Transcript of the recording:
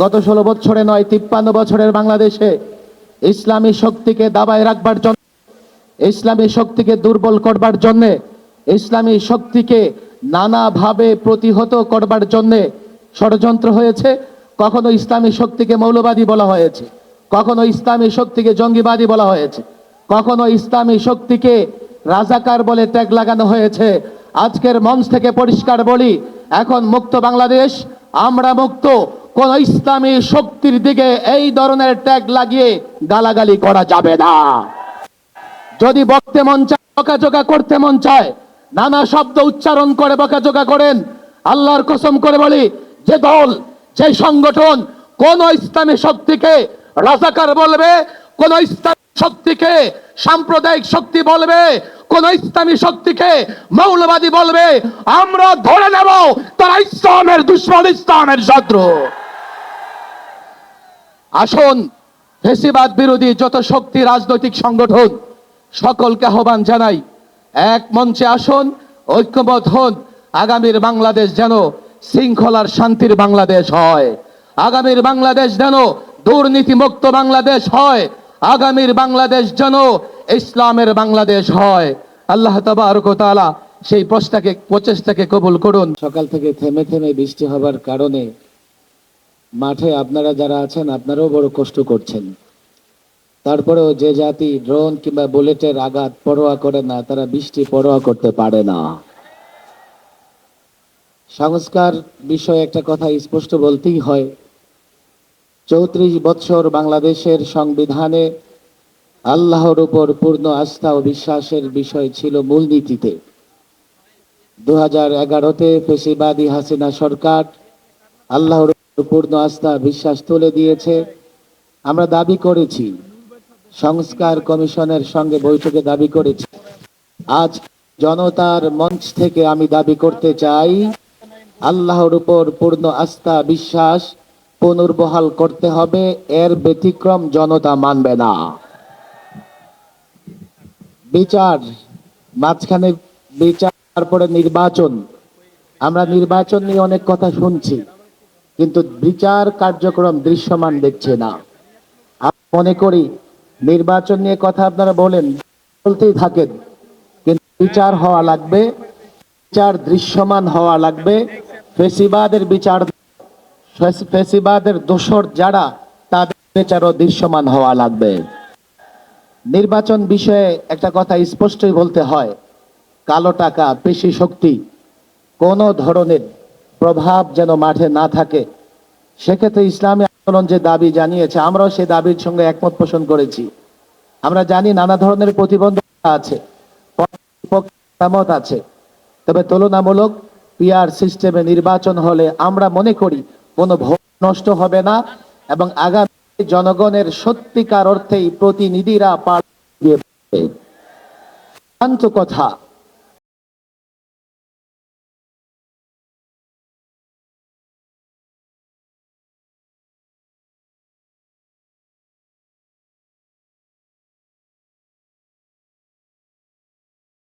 গত ষোলো বছরে নয়, তিপ্পান্ন বছরের বাংলাদেশে ইসলামী শক্তিকে দাবায় রাখবার জন্য, ইসলামী শক্তিকে দুর্বল করবার জন্যে, ইসলামী শক্তিকে নানাভাবে প্রতিহত করবার জন্যে ষড়যন্ত্র হয়েছে, কখনো ইসলামী শক্তিকে মৌলবাদী বলা হয়েছে, কখনো ইসলামী শক্তিকে জঙ্গিবাদী বলা হয়েছে, কখনো ইসলামী শক্তিকে রাজাকার বলে ট্যাগ লাগানো হয়েছে। আজকের মঞ্চ থেকে পরিষ্কার বলি, এখন মুক্ত বাংলাদেশ, আমরা মুক্ত কোন ইসলামী শক্তির দিকে এই ধরনের ট্যাগ লাগিয়ে গালাগালি করা যাবে না। যদি বকতে মন চায়, বকাঝোকা করতে মন চায়, নানা শব্দ উচ্চারণ করে বকাঝোকা করেন, আল্লাহর কসম করে বলি, যে দল, যে সংগঠন কোন ইসলামী শক্তিকে রাজাকার বলবে, কোন ইসলামী শক্তিকে সাম্প্রদায়িক শক্তি বলবে, কোন ইসলামী শক্তিকে মৌলবাদী বলবে, আমরা ধরে নেব তারা ইসলামের দুশ্মন, ইসলামের শত্রু। আসুন ফেসিবাদ বিরোধী যত শক্তি রাজনৈতিক সংগঠন, সকলকে আহ্বান জানাই। এক মঞ্চে আসুন, ঐক্যবদ্ধ হন, আগামীর বাংলাদেশ যেন শৃঙ্খলার শান্তির বাংলাদেশ হয়। আগামীর বাংলাদেশ যেন দুর্নীতিমুক্ত বাংলাদেশ হয়। আগামীর বাংলাদেশ যেন ইসলামের বাংলাদেশ হয়। আল্লাহ তাআলা সেই প্রশ্নটাকে, প্রচেষ্টাকে কবুল করুন। সকাল থেকে থেমে থেমে বৃষ্টি হবার কারণে মাঠে আপনারা যারা আছেন, আপনারাও বড় কষ্ট করছেন। তারপরেও যে জাতি ড্রোন কিংবা বুলেটের আঘাত পরোয়া করে না, তারা বৃষ্টি পরোয়া করতে পারে না। সংস্কার বিষয়ে একটা কথা স্পষ্ট বলতেই হয়। চৌত্রিশ বছর বাংলাদেশের সংবিধানে আল্লাহর উপর পূর্ণ আস্থা ও বিশ্বাসের বিষয় ছিল মূলনীতিতে দু হাজার এগারোতে ফেসিবাদী হাসিনা সরকার আল্লাহর পূর্ণ আস্থা, বিশ্বাস তুলে দিয়েছে। আমরা দাবি করেছি, সংস্কার কমিশনের সঙ্গে বৈঠকে দাবি করেছি। আজ জনতার মঞ্চ থেকে আমি দাবি করতে চাই, আল্লাহর উপর পূর্ণ আস্থা, বিশ্বাস পুনর্বহাল করতে হবে, এর ব্যতিক্রম জনতা মানবে না। বিচার, মাঝখানে বিচার, তারপরে নির্বাচন। আমরা নির্বাচন নিয়ে অনেক কথা শুনছি। কিন্তু বিচার কার্যক্রম দৃশ্যমান দেখছে না। মনে করি, নির্বাচন নিয়ে কথা আপনারা বলেন, বলতেই থাকেন, কিন্তু বিচার হওয়া লাগবে, বিচার দৃশ্যমান হওয়া লাগবে, ফেসিবাদের বিচার, ফেস- ফেসিবাদের দোষর যারা, তাদের বিচারও দৃশ্যমান হওয়া লাগবে। নির্বাচন বিষয়ে একটা কথা স্পষ্টই বলতে হয়, কালো টাকা, পেশি শক্তি, কোনো ধরনের প্রভাব যেন মাঠে না থাকে। সেক্ষেত্রে ইসলামী আন্দোলন যে দাবি জানিয়েছে, আমরাও সেই দাবির সঙ্গে একমত পোষণ করেছি। আমরা জানি নানা ধরনের প্রতিবন্ধকতা আছে মতামত আছে। তবে তুলনামূলক পিআর সিস্টেমে নির্বাচন হলে আমরা মনে করি, কোনো ভোট নষ্ট হবে না এবং আগামী জনগণের সত্যিকার অর্থেই প্রতিনিধিরা পার দিয়ে কথা।